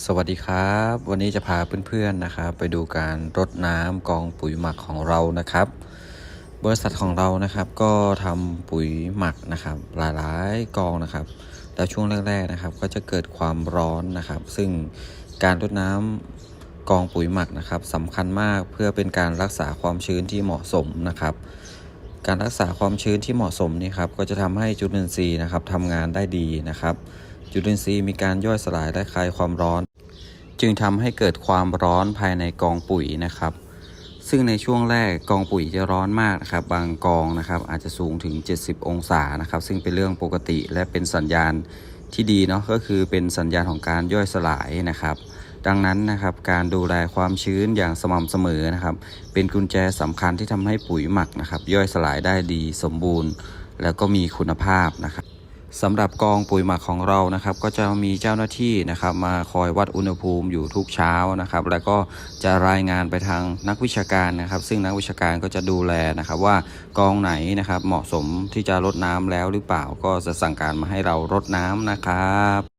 สวัสดีครับ วันนี้จะพาเพื่อนๆนะครับ ไปดูการรดน้ำกองปุ๋ยหมักของเรานะครับ บริษัทของเรานะครับก็ทำปุ๋ยหมักนะครับ หลายๆกองนะครับ แล้วช่วงแรกๆนะครับ ก็จะเกิดความร้อนนะครับ ซึ่งการรดน้ำกองปุ๋ยหมักนะครับสำคัญมากเพื่อเป็นการรักษาความชื้นที่เหมาะสมนะครับ การรักษาความชื้นที่เหมาะสมนี่ครับก็จะทำให้จุลินทรีย์นะครับทำงานได้ดีนะครับ จุลินทรีย์มีการย่อยสลายและคลายความร้อน จึงทำให้เกิดความร้อนภายในกองปุ๋ยนะครับ ซึ่งในช่วงแรกกองปุ๋ยจะร้อนมากนะครับบางกองนะครับอาจจะสูงถึง 70 องศานะครับ ซึ่งเป็นเรื่องปกติและเป็นสัญญาณที่ดีเนาะก็คือเป็นสัญญาณของการย่อยสลายนะครับ ดังนั้นนะครับการดูแลความชื้นอย่างสม่ำเสมอนะครับ เป็นกุญแจสำคัญที่ทำให้ปุ๋ยหมักนะครับ ย่อยสลายได้ดีสมบูรณ์ แล้วก็มีคุณภาพนะครับ สำหรับกองปุ๋ยหมักของเรานะครับ ก็จะมีเจ้าหน้าที่นะครับ มาคอยวัดอุณหภูมิอยู่ทุกเช้านะครับ แล้วก็จะรายงานไปทางนักวิชาการนะครับ ซึ่งนักวิชาการก็จะดูแลนะครับ ว่ากองไหนนะครับเหมาะสมที่จะรดน้ำแล้วหรือเปล่าก็จะสั่งการมาให้เรารดน้ำนะครับ